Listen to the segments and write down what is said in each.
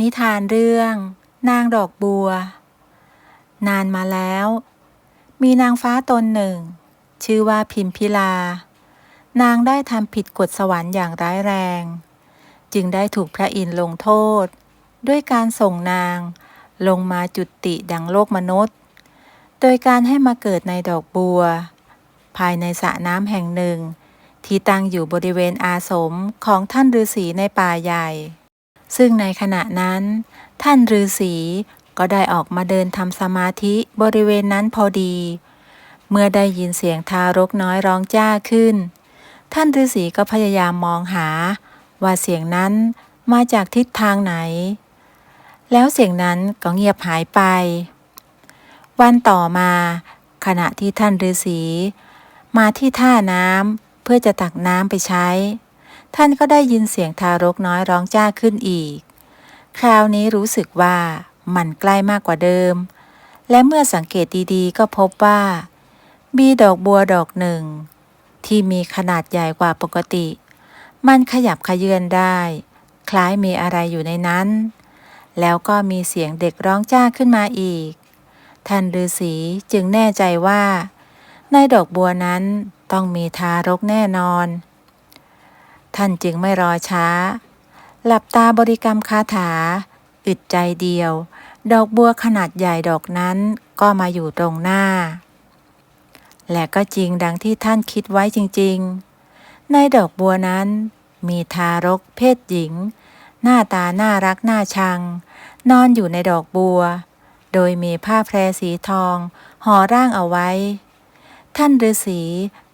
นิทานเรื่อง นางดอกบัว นานมาแล้ว มีนางฟ้าตนหนึ่ง ชื่อว่าพิมพิลา นางได้ทำผิดกฎสวรรค์อย่างร้ายแรง จึงได้ถูกพระอินทร์ลงโทษ ด้วยการส่งนางลงมาจุติดังโลกมนุษย์ โดยการให้มาเกิดในดอกบัว ภายในสระน้ำแห่งหนึ่ง ที่ตั้งอยู่บริเวณอาสมของท่านฤาษีในป่าใหญ่ ซึ่งในขณะนั้น ท่านฤาษีก็ได้ออกมาเดินทำสมาธิบริเวณนั้นพอดี เมื่อได้ยินเสียงทารกน้อยร้องจ้าขึ้น ท่านฤาษีก็พยายามมองหา ว่าเสียงนั้นมาจากทิศทางไหน แล้วเสียงนั้นก็เงียบหายไป วันต่อมา ขณะที่ท่านฤาษีมาที่ท่าน้ำเพื่อจะตักน้ำไปใช้ ท่านก็ได้ยินเสียงทารกน้อยร้องจ้าขึ้นอีก คราวนี้รู้สึกว่ามันใกล้มากกว่าเดิม และเมื่อสังเกตดีๆ ก็พบว่า มีดอกบัวดอกหนึ่ง ที่มีขนาดใหญ่กว่าปกติ มันขยับขยื่นได้ คล้ายมีอะไรอยู่ในนั้น แล้วก็มีเสียงเด็กร้องจ้าขึ้นมาอีก ท่านฤาษีจึงแน่ใจว่า ในดอกบัวนั้นต้องมีทารกแน่นอน ท่านจึงไม่รอช้า หลับตาบริกรรมคาถา อึดใจเดียว ดอกบัวขนาดใหญ่ดอกนั้นก็มาอยู่ตรงหน้า และก็จริงดังที่ท่านคิดไว้จริง ๆ ในดอกบัวนั้น มีทารกเพศหญิง หน้าตาน่ารักน่าชัง นอนอยู่ในดอกบัว โดยมีผ้าแพรสีทองห่อร่างเอาไว้ ท่านฤาษี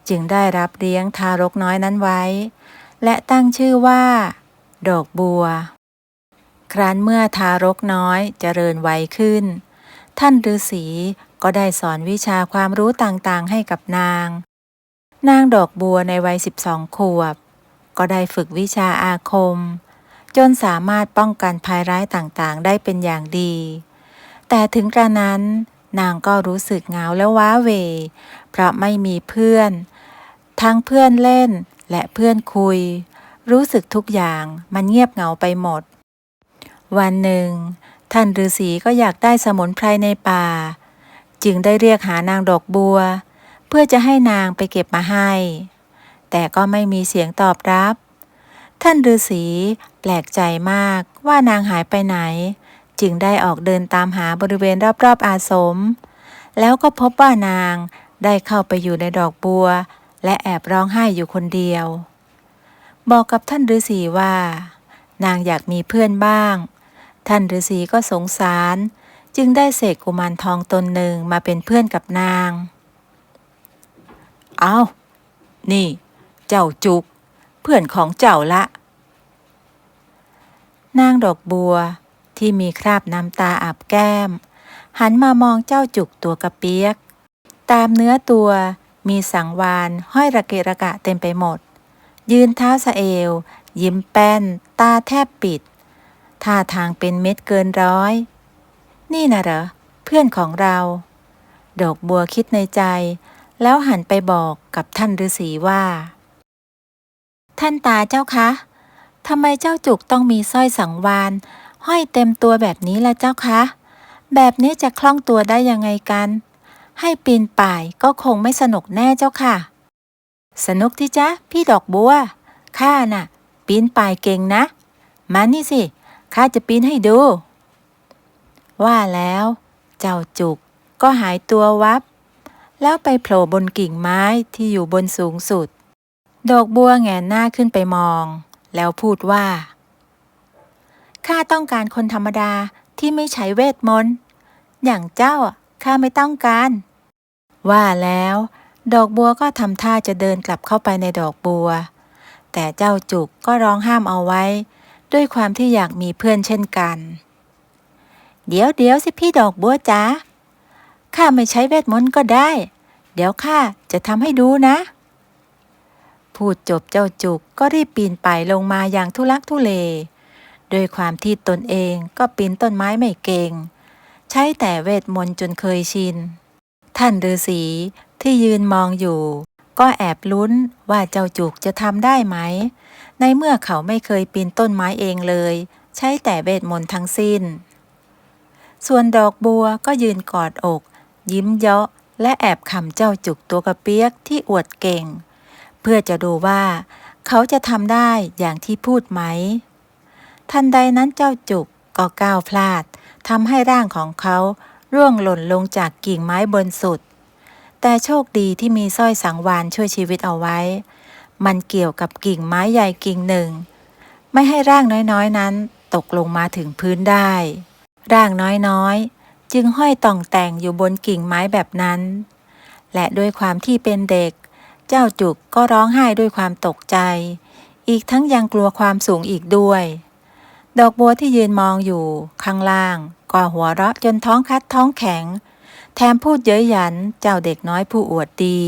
จึงได้รับเลี้ยงทารกน้อยนั้นไว้ และตั้งชื่อว่า ดอกบัว ครั้นเมื่อทารกน้อยเจริญวัยขึ้น ท่านฤาษีก็ได้สอนวิชาความรู้ต่างๆให้กับนาง นางดอกบัวในวัย12ขวบ ก็ได้ฝึกวิชาอาคม จนสามารถป้องกันภัยร้ายต่างๆ ได้เป็นอย่างดี แต่ถึงกระนั้น นางก็รู้สึกเหงาและว้าเว เพราะไม่มีเพื่อน ทั้งเพื่อนเล่น และเพื่อนคุย รู้สึกทุกอย่างมันเงียบเหงาไปหมด วันหนึ่ง ท่านฤาษีก็อยากได้สมุนไพรในป่า จึงได้เรียกหานางดอกบัว เพื่อจะให้นางไปเก็บมาให้ แต่ก็ไม่มีเสียงตอบรับ ท่านฤาษีแปลกใจมากว่านางหายไปไหน จึงได้ออกเดินตามหาบริเวณรอบๆอาสม แล้วก็พบว่านางได้เข้าไปอยู่ในดอกบัว และแอบร้องไห้อยู่คนเดียว บอกกับท่านฤาษีว่า นางอยากมีเพื่อนบ้าง ท่านฤาษีก็สงสาร จึงได้เสกกุมารทองตนหนึ่งมาเป็นเพื่อนกับนาง เอานี่ เจ้าจุก เพื่อนของเจ้าละ นางดอกบัวที่มีคราบน้ำตาอาบแก้ม หันมามองเจ้าจุกตัวกระเปียก ตามเนื้อตัว มีสังวานห้อยระเกะระกะเต็มไปหมด ยืนเท้าสะเอว ยิ้มแป้น ตาแทบปิด ท่าทางเป็นเม็ดเกินร้อย นี่นะเหรอ เพื่อนของเรา ดอกบัวคิดในใจ แล้วหันไปบอกกับท่านฤาษีว่า ท่านตาเจ้าคะทำไมเจ้าจุกต้องมีสร้อยสังวาน ห้อยเต็มตัวแบบนี้ละเจ้าคะ แบบนี้จะคล่องตัวได้ยังไงกัน ให้ปีนป่ายก็คงไม่สนุกแน่เจ้าค่ะ สนุกที่จ๊ะพี่ดอกบัว ข้าน่ะ ปีนป่ายเก่งนะ มานี่สิ ข้าจะปีนให้ดู ว่าแล้ว เจ้าจุกก็หายตัววับ แล้วไปโผล่บนกิ่งไม้ที่อยู่บนสูงสุด ดอกบัวแงนหน้าขึ้นไปมอง แล้วพูดว่า ข้าต้องการคนธรรมดาที่ไม่ใช้เวทมนต์ อย่างเจ้าข้าไม่ต้องการ ว่าแล้ว ดอกบัวก็ทำท่าจะเดินกลับเข้าไปในดอกบัว แต่เจ้าจุกก็ร้องห้ามเอาไว้ ด้วยความที่อยากมีเพื่อนเช่นกัน เดี๋ยวเดี๋ยวสิพี่ดอกบัวจ๋าข้าไม่ใช้เวทมนต์ก็ได้ เดี๋ยวข้าจะทำให้ดูนะ พูดจบเจ้าจุกก็รีบปีนไปลงมาอย่างทุลักทุเลโดยความที่ตนเองก็ปีนต้นไม้ไม่เก่ง ใช้แต่เวทมนต์จนเคยชิน ท่านฤาษีที่ยืนมองอยู่ ก็แอบลุ้นว่าเจ้าจุกจะทำได้ไหม ในเมื่อเขาไม่เคยปีนต้นไม้เองเลย ใช้แต่เวทมนต์ทั้งสิ้น ส่วนดอกบัวก็ยืนกอดอก ยิ้มเยาะและแอบขำเจ้าจุกตัวกระเปียกที่อวดเก่ง เพื่อจะดูว่า เขาจะทำได้อย่างที่พูดไหม ทันใดนั้นเจ้าจุกก็ก้าวพลาดทำให้ร่างของเขา ร่วงหล่นลงจากกิ่งไม้บนสุด แต่โชคดีที่มีสร้อยสังวานช่วยชีวิตเอาไว้ มันเกี่ยวกับกิ่งไม้ใหญ่กิ่งหนึ่ง ไม่ให้ร่างน้อยๆนั้นตกลงมาถึงพื้นได้ ร่างน้อยๆ จึงห้อยต่องแต่งอยู่บนกิ่งไม้แบบนั้น และด้วยความที่เป็นเด็ก เจ้าจุกก็ร้องไห้ด้วยความตกใจ อีกทั้งยังกลัวความสูงอีกด้วย ดอกบัวที่ยืนมองอยู่ข้างล่าง ก็หัวเราะจนท้องคัดท้องแข็ง แถมพูดเย้ยหยันเจ้าเด็กน้อยผู้อวดดี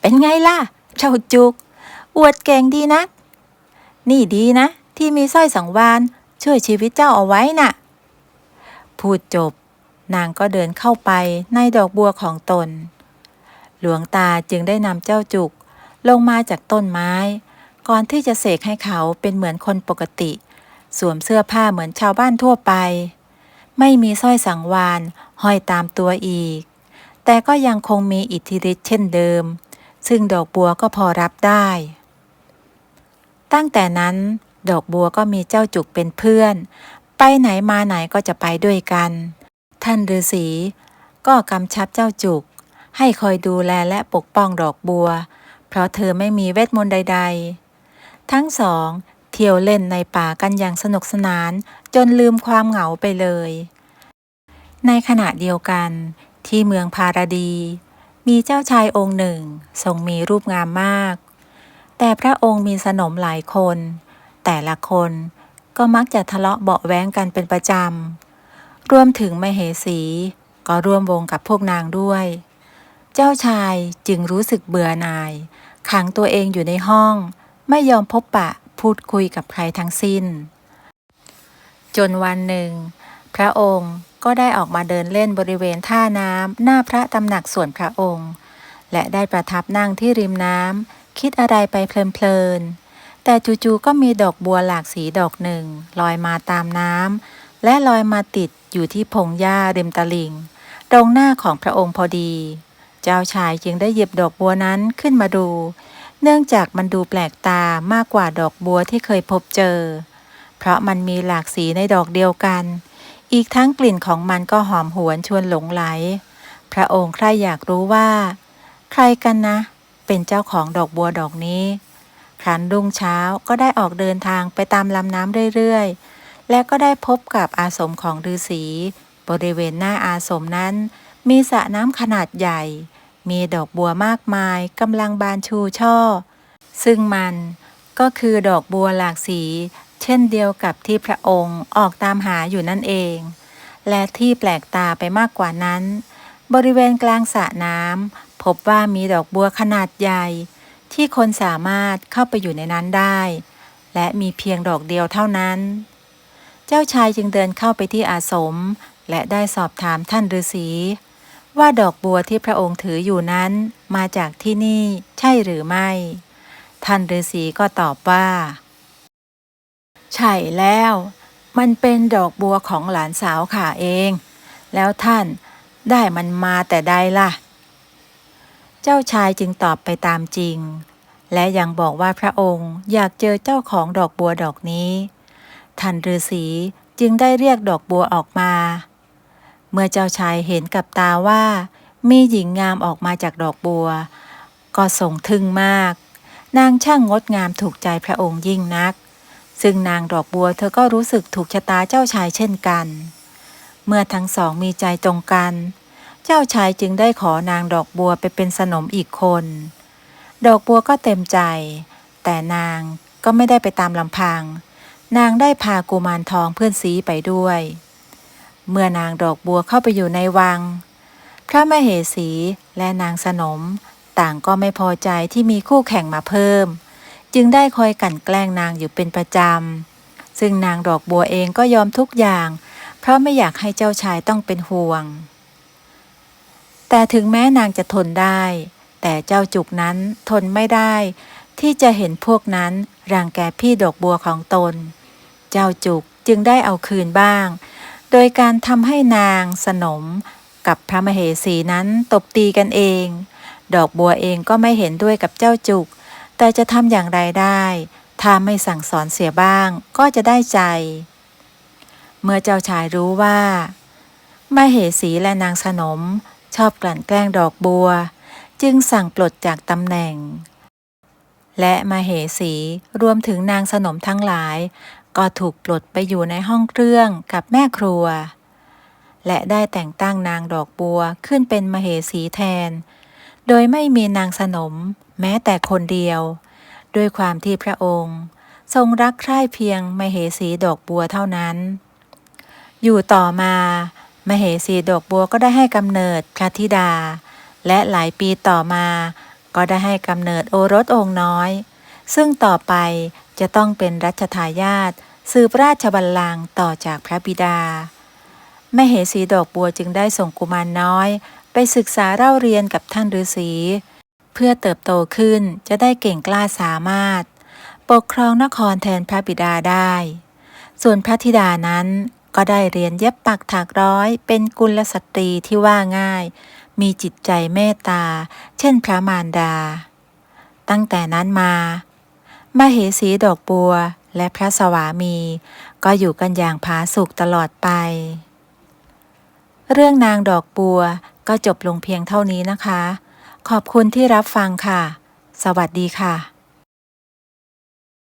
เป็นไงล่ะ เจ้าจุก อวดเก่งดีนักนี่ดีนะ ที่มีสร้อยสังวานช่วยชีวิตเจ้าเอาไว้น่ะ พูดจบ นางก็เดินเข้าไปในดอกบัวของตน หลวงตาจึงได้นำเจ้าจุกลงมาจากต้นไม้ ก่อนที่จะเสกให้เขาเป็นเหมือนคนปกติ สวมเสื้อผ้าเหมือนชาวบ้านทั่วไป ไม่มีสร้อยสังวานห้อยตามตัวอีก แต่ก็ยังคงมีอิทธิฤทธิ์เช่นเดิม ซึ่งดอกบัวก็พอรับได้ ตั้งแต่นั้น ดอกบัวก็มีเจ้าจุกเป็นเพื่อน ไปไหนมาไหนก็จะไปด้วยกัน ท่านฤาษีก็กำชับเจ้าจุก ให้คอยดูแลและปกป้องดอกบัว เพราะเธอไม่มีเวทมนต์ใด ๆ ทั้งสอง เที่ยวเล่นในป่ากันอย่างสนุกสนาน จนลืมความเหงาไปเลย ในขณะเดียวกัน ที่เมืองพาราดี มีเจ้าชายองค์หนึ่ง ทรงมีรูปงามมาก แต่พระองค์มีสนมหลายคน แต่ละคนก็มักจะทะเลาะเบาแว้งกันเป็นประจำ รวมถึงมเหสี ก็ร่วมวงกับพวกนางด้วย เจ้าชายจึงรู้สึกเบื่อหน่าย ขังตัวเองอยู่ในห้อง ไม่ยอมพบปะ พูดคุยกับใครทั้งสิ้น จนวันหนึ่ง พระองค์ก็ได้ออกมาเดินเล่นบริเวณท่าน้ำหน้าพระตำหนักส่วนพระองค์ และได้ประทับนั่งที่ริมน้ำคิดอะไรไปเพลินๆแต่จู่ๆก็มีดอกบัวหลากสีดอกหนึ่งลอยมาตามน้ำและลอยมาติดอยู่ที่พงหญ้าริมตลิ่งตรงหน้าของพระองค์พอดี เจ้าชายจึงได้หยิบดอกบัวนั้นขึ้นมาดู เนื่องจากมันดูแปลกตามากกว่าดอกบัวที่เคยพบเจอ เพราะมันมีหลากสีในดอกเดียวกัน อีกทั้งกลิ่นของมันก็หอมหวนชวนหลงไหล พระองค์ใครอยากรู้ว่า ใครกันนะ เป็นเจ้าของดอกบัวดอกนี้ ครั้นรุ่งเช้าก็ได้ออกเดินทางไปตามลำน้ำเรื่อยๆ และก็ได้พบกับอาสมของฤาษีบริเวณหน้าอาสมนั้น มีสระน้ำขนาดใหญ่ มีดอกบัวมากมายกำลังบานชูช่อ ซึ่งมันก็คือดอกบัวหลากสี เช่นเดียวกับที่พระองค์ออกตามหาอยู่นั่นเอง และที่แปลกตาไปมากกว่านั้น บริเวณกลางสระน้ำพบว่ามีดอกบัวขนาดใหญ่ ที่คนสามารถเข้าไปอยู่ในนั้นได้ และมีเพียงดอกเดียวเท่านั้น เจ้าชายจึงเดินเข้าไปที่อาสม และได้สอบถามท่านฤาษี ว่าดอกบัวที่พระองค์ถืออยู่นั้นมาจากที่นี่ใช่หรือไม่ ท่านฤาษีก็ตอบว่า ใช่แล้ว มันเป็นดอกบัวของหลานสาวข้าเอง แล้วท่านได้มันมาแต่ใดล่ะ เจ้าชายจึงตอบไปตามจริง และยังบอกว่าพระองค์อยากเจอเจ้าของดอกบัวดอกนี้ ท่านฤาษีจึงได้เรียกดอกบัวออกมา เมื่อเจ้าชายเห็นกับตาว่า มีหญิงงามออกมาจากดอกบัว ก็ทรงทึ่งมาก นางช่างงดงามถูกใจพระองค์ยิ่งนัก ซึ่งนางดอกบัวเธอก็รู้สึกถูกชะตาเจ้าชายเช่นกัน เมื่อทั้งสองมีใจตรงกัน เจ้าชายจึงได้ขอนางดอกบัวไปเป็นสนมอีกคน ดอกบัวก็เต็มใจ แต่นางก็ไม่ได้ไปตามลำพัง นางได้พากุมารทองเพื่อนซีไปด้วย เมื่อนางดอกบัวเข้าไปอยู่ในวัง พระมเหสีและนางสนม ต่างก็ไม่พอใจที่มีคู่แข่งมาเพิ่ม จึงได้คอยกั่นแกล้งนางอยู่เป็นประจำ ซึ่งนางดอกบัวเองก็ยอมทุกอย่าง เพราะไม่อยากให้เจ้าชายต้องเป็นห่วง แต่ถึงแม้นางจะทนได้ แต่เจ้าจุกนั้นทนไม่ได้ ที่จะเห็นพวกนั้นรังแกพี่ดอกบัวของตน เจ้าจุกจึงได้เอาคืนบ้าง โดยการทำให้นางสนมกับพระมเหสีนั้นตบตีกันเอง ดอกบัวเองก็ไม่เห็นด้วยกับเจ้าจุก แต่จะทำอย่างไรได้ ถ้าไม่สั่งสอนเสียบ้างก็จะได้ใจ เมื่อเจ้าชายรู้ว่า มเหสีและนางสนมชอบกลั่นแกล้งดอกบัว จึงสั่งปลดจากตำแหน่ง และมเหสีรวมถึงนางสนมทั้งหลาย ก็ถูกปลดไปอยู่ในห้องเครื่องกับแม่ครัว และได้แต่งตั้งนางดอกบัวขึ้นเป็นมเหสีแทน โดยไม่มีนางสนมแม้แต่คนเดียว ด้วยความที่พระองค์ ทรงรักใคร่เพียงมเหสีดอกบัวเท่านั้น อยู่ต่อมา มเหสีดอกบัวก็ได้ให้กำเนิดพระธิดา และหลายปีต่อมา ก็ได้ให้กำเนิดโอรสองค์น้อย ซึ่งต่อไป จะต้องเป็นรัชทายาทสืบราชบัลลังก์ต่อจากพระบิดา แม่เหสีดอกบัวจึงได้ส่งกุมารน้อย ไปศึกษาเล่าเรียนกับท่านฤาษีเพื่อเติบโตขึ้นจะได้เก่งกล้าสามารถ ปกครองนครแทนพระบิดาได้ ส่วนพระธิดานั้นก็ได้เรียนเย็บปักถักร้อยเป็นกุลสตรีที่ว่าง่าย มีจิตใจเมตตา เช่นพระมารดา ตั้งแต่นั้นมา มเหสีดอกบัวและพระสวามี ก็อยู่กันอย่างผาสุกตลอดไป เรื่องนางดอกบัวก็จบลงเพียงเท่านี้นะคะ ขอบคุณที่รับฟังค่ะ สวัสดีค่ะ